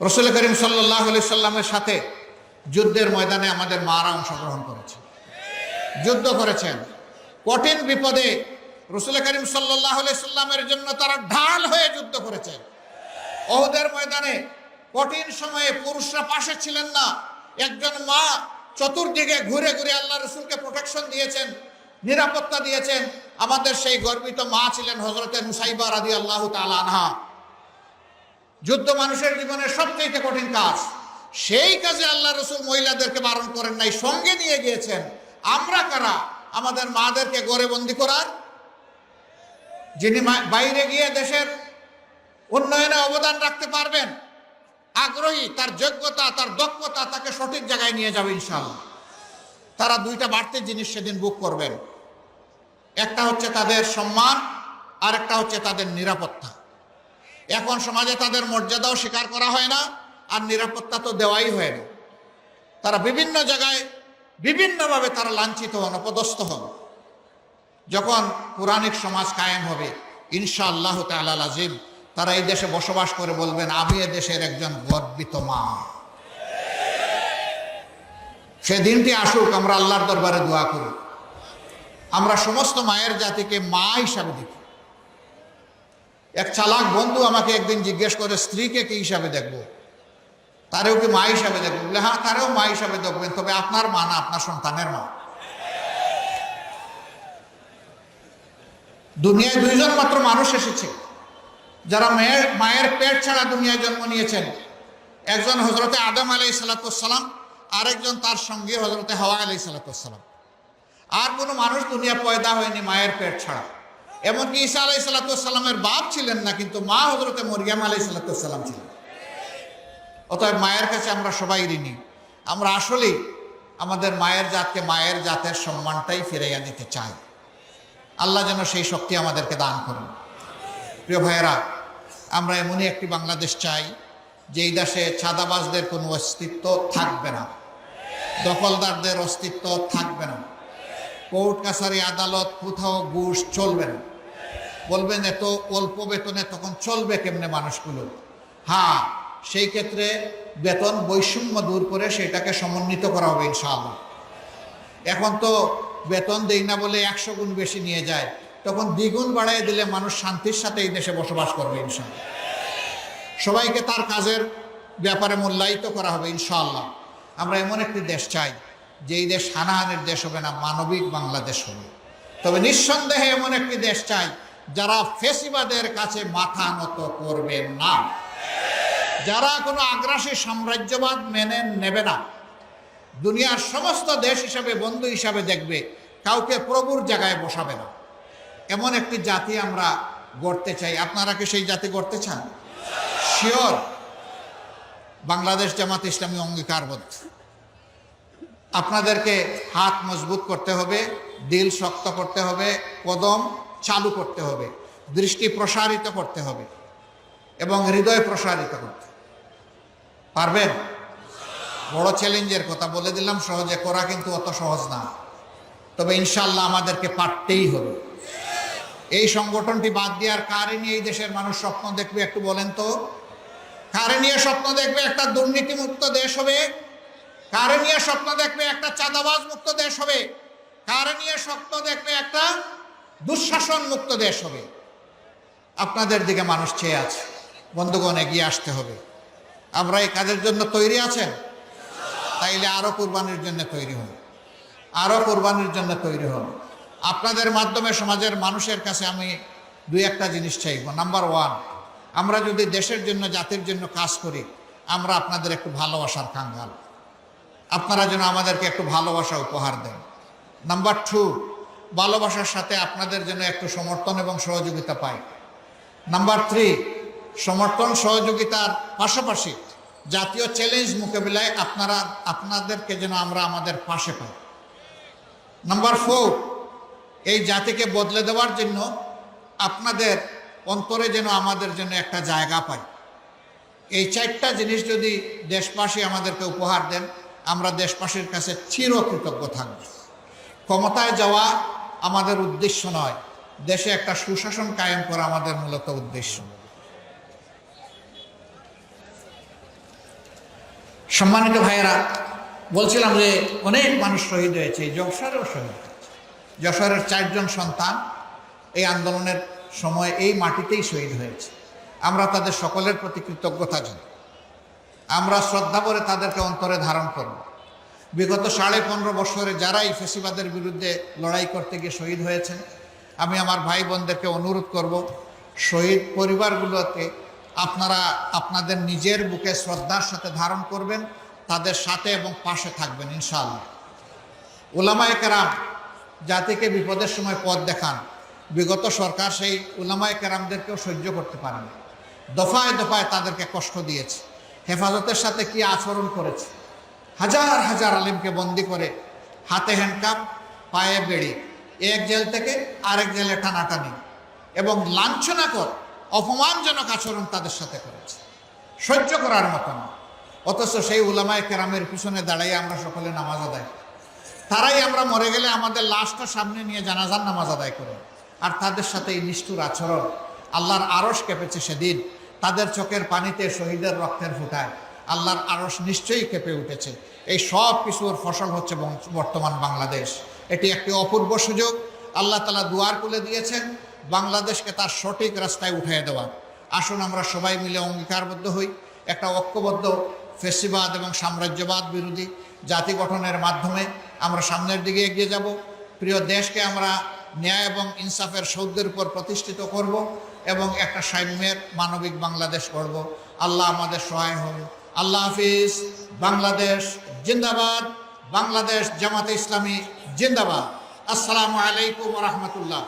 রসুল করিম সাল্লাহ সাল্লামের সাথে যুদ্ধের ময়দানে আমাদের মারা অংশগ্রহণ করেছে যুদ্ধ করেছেন। কঠিন বিপদে রসুল করিম সাল্লাহ সাল্লামের জন্য তারা ঢাল হয়ে যুদ্ধ করেছেন। অহুদের ময়দানে কঠিন সময়ে পুরুষরা পাশে ছিলেন না। একজন মা চতুর্দিকে ঘুরে ঘুরে আল্লাহ রসুলকে প্রোটেকশন দিয়েছেন, নিরাপত্তা দিয়েছেন। আমাদের সেই গর্বিত মা ছিলেন হজরতের মুসাইবা রাদি আল্লাহ তালা আনহা। যুদ্ধ মানুষের জীবনের সবচেয়ে কঠিন কাজ। সেই কাজে আল্লাহ রসুল মহিলাদেরকে বারণ করেন নাই, সঙ্গে নিয়ে গিয়েছেন। আমরা কারা? আমাদের মাদেরকে গড়ে বন্দি করার। যিনি বাইরে গিয়ে দেশের উন্নয়নে অবদান রাখতে পারবেন, আগ্রহী, তার যোগ্যতা, তার দক্ষতা তাকে সঠিক জায়গায় নিয়ে যাবে ইনশাল্লাহ তারা দুইটা বাড়তি জিনিস সেদিন বুক করবেন। একটা হচ্ছে তাদের সম্মান আর একটা হচ্ছে তাদের নিরাপত্তা। এখন সমাজে তাদের মর্যাদাও স্বীকার করা হয় না, আর নিরাপত্তা তো দেওয়াই হয় না। তারা বিভিন্ন জায়গায় বিভিন্নভাবে তারা লাঞ্ছিত হন, অপদস্থ হন। যখন পুরাণিক সমাজ কায়েম হবে ইনশা আল্লাহ তাল আজিম তারা এই দেশে বসবাস করে বলবেন, আমি এ দেশের একজন গর্বিত মা। সে দিনটি আসুক, আমরা আল্লাহর দরবারে দোয়া করি। আমরা সমস্ত মায়ের জাতিকে মা হিসাবে দেখি। এক চালাক বন্ধু আমাকে একদিন জিজ্ঞেস করে, স্ত্রীকে কি হিসাবে দেখব? তারেও কি মা হিসাবে দেখব? বলে হ্যাঁ তারেও মা হিসাবে দেখবেন তবে আপনার মা না, আপনার সন্তানের মা। দুনিয়ায় দুইজন মাত্র মানুষ এসেছে, যারা মেয়ের, মায়ের পেট ছাড়া দুনিয়ায় জন্ম নিয়েছেন। একজন হজরতে আদম আলাই সালাতাম আরেকজন তার সঙ্গে হজরতে হাওয়া আলি সালাতাম আর কোনো মানুষ দুনিয়া পয়দা হয়নি মায়ের পেট ছাড়া। এমনকি ঈসা আলাই সালাতামের বাপ ছিলেন না, কিন্তু মা হজরতে মরিয়াম আলাই সালাতাম ছিলেন। অতএব মায়ের কাছে আমরা সবাই ঋণী। আমরা আসলেই আমাদের মায়ের জাতকে মায়ের জাতের সম্মানটাই ফিরাইয়া দিতে চাই। আল্লাহ যেন সেই শক্তি আমাদেরকে দান করুন। প্রিয় ভাইয়েরা, আমরা এমনই একটি বাংলাদেশ চাই, যেই দেশে ছাদাবাজদের কোনো অস্তিত্ব থাকবে না, দখলদারদের অস্তিত্ব থাকবে না, কোর্ট, কাছারি আদালত, কোথাও ঘুষ চলবে না। বলবেন, এত অল্প বেতনে তখন চলবে কেমনে মানুষগুলো? হ্যাঁ সেই ক্ষেত্রে বেতন বৈষম্য দূর করে সেটাকে সমন্বিত করা হবে ইনশাআল্লাহ। এখন তো বেতন দেই না বলে একশো গুণ বেশি নিয়ে যায়। তখন দ্বিগুণ বাড়াই দিলে মানুষ শান্তির সাথে এই দেশে বসবাস করবে ইনশাআল্লাহ। সবাইকে তার কাজের ব্যাপারে মূল্যায়িত করা হবে ইনশাআল্লাহ। আমরা এমন একটি দেশ চাই যে এই দেশ হানাহানের দেশ হবে না, মানবিক বাংলাদেশ হবে। তবে নিঃসন্দেহে এমন একটি দেশ চাই যারা ফেসিবাদের কাছে মাথা নত করবে না। যারা কোনো আগ্রাসী সাম্রাজ্যবাদ মেনে নেবে না। দুনিয়ার সমস্ত দেশ হিসাবে, বন্ধু হিসাবে দেখবে, কাউকে প্রভুর জায়গায় বসাবে না। এমন একটি জাতি আমরা গড়তে চাই। আপনারা কি সেই জাতি গড়তে চান? শিওর, বাংলাদেশ জামাত ইসলামী অঙ্গীকারবদ্ধ। আপনাদেরকে হাত মজবুত করতে হবে, দিল শক্ত করতে হবে, কদম চালু করতে হবে, দৃষ্টি প্রসারিত করতে হবে এবং হৃদয় প্রসারিত করতে পারবেন? বড় চ্যালেঞ্জের কথা বলে দিলাম, সহজে করা কিন্তু অত সহজ না। তবে ইনশাল্লাহ আমাদেরকে পারতেই হবে। এই সংগঠনটি বাদ দেওয়ার কারে নিয়ে এই দেশের মানুষ স্বপ্ন দেখবে, একটু বলেন তো। কারে নিয়ে স্বপ্ন দেখবে একটা দুর্নীতিমুক্ত দেশ হবে কারে নিয়ে স্বপ্ন দেখবে একটা চাঁদাবাজ মুক্ত দেশ হবে কারে নিয়ে স্বপ্ন দেখবে একটা দুঃশাসন মুক্ত দেশ হবে। আপনাদের দিকে মানুষ চেয়ে আছে। বন্ধুগণ, এগিয়ে আসতে হবে। আমরা এই কাজের জন্য তৈরি আছেন? তাইলে আরও কোরবানির জন্য তৈরি হন। আরও কোরবানির জন্য তৈরি হন। আপনাদের মাধ্যমে সমাজের মানুষের কাছে আমি দুই একটা জিনিস চাইব। নাম্বার ওয়ান আমরা যদি দেশের জন্য, জাতির জন্য কাজ করি, আমরা আপনাদের একটু ভালোবাসার কাঙ্গাল আপনারা যেন আমাদেরকে একটু ভালোবাসা উপহার দেন। নাম্বার টু ভালোবাসার সাথে আপনাদের জন্য একটু সমর্থন এবং সহযোগিতা পাই নাম্বার থ্রি, সমর্থন, সহযোগিতার পাশাপাশি জাতীয় চ্যালেঞ্জ মোকাবিলায় আপনারা, আপনাদেরকে যেন আমরা আমাদের পাশে পাই। নাম্বার ফোর, এই জাতিকে বদলে দেওয়ার জন্য আপনাদের অন্তরে যেন আমাদের জন্য একটা জায়গা পাই। এই চারটা জিনিস যদি দেশবাসী আমাদেরকে উপহার দেন, আমরা দেশবাসীর কাছে চিরকৃতজ্ঞ থাকব। ক্ষমতায় যাওয়া আমাদের উদ্দেশ্য নয়। দেশে একটা সুশাসন কায়েম করা আমাদের মূলত উদ্দেশ্য। সম্মানিত ভাইয়েরা, বলছিলাম যে অনেক মানুষ শহীদ হয়েছে যশোরেও শহীদ যশোরের চারজন সন্তান এই আন্দোলনের সময় এই মাটিতেই শহীদ হয়েছে। আমরা তাদের সকলের প্রতি কৃতজ্ঞতা জানাই। আমরা শ্রদ্ধা করে তাদেরকে অন্তরে ধারণ করব। বিগত সাড়ে পনেরো বছরে যারা এই ফেসিবাদের বিরুদ্ধে লড়াই করতে গিয়ে শহীদ হয়েছেন, আমি আমার ভাই বোনদেরকে অনুরোধ করব, শহীদ পরিবারগুলোকে আপনারা আপনাদের নিজের বুকে শ্রদ্ধার সাথে ধারণ করবেন, তাদের সাথে এবং পাশে থাকবেন, ইনশাআল্লাহ। উলামায়ে কেরাম জাতিকে বিপদের সময় পথ দেখান। বিগত সরকার সেই উলামায়ে কেরামদেরকেও সহ্য করতে পারেন। দফায় দফায় তাদেরকে কষ্ট দিয়েছে। হেফাজতের সাথে কি আচরণ করেছে? হাজার হাজার আলিমকে বন্দি করে হাতে হ্যান্ডকাপ পায়ে বেড়ি, এক জেল থেকে আরেক জেলে টানাটানি এবং লাঞ্ছনাকর, অপমানজনক আচরণ তাদের সাথে করেছে। সহ্য করার মতো না অথচ সেই উলামায় কেরামের পিছনে দাঁড়াইয়ে আমরা সকলে নামাজ আদায় তারাই আমরা মরে গেলে আমাদের লাশটা সামনে নিয়ে জানাজার নামাজ আদায় করে। আর তাদের সাথে এই নিষ্ঠুর আচরণ আল্লাহর আরস কেঁপেছে সেদিন। তাদের চোখের পানিতে শহীদের রক্তের ফুটায়। আল্লাহর আরস নিশ্চয়ই কেঁপে উঠেছে। এই সব কিছুর ফসল হচ্ছে বর্তমান বাংলাদেশ। এটি একটি অপূর্ব সুযোগ। আল্লাহ তালা দুয়ার খুলে দিয়েছেন বাংলাদেশকে তার সঠিক রাস্তায় উঠিয়ে দেওয়ার। আসুন আমরা সবাই মিলে অঙ্গীকারবদ্ধ হই। একটা ঐক্যবদ্ধ ফেসিবাদ এবং সাম্রাজ্যবাদ বিরোধী জাতি গঠনের মাধ্যমে আমরা সামনের দিকে এগিয়ে যাব। প্রিয় দেশকে আমরা ন্যায় এবং ইনসাফের সৌদ্যের উপর প্রতিষ্ঠিত করব এবং একটা সাম্যের মানবিক বাংলাদেশ করব আল্লাহ আমাদের সহায় হন আল্লাহ হাফিজ বাংলাদেশ জিন্দাবাদ বাংলাদেশ জামাতে ইসলামী জিন্দাবাদ। আসসালামু আলাইকুম রহমতুল্লাহ।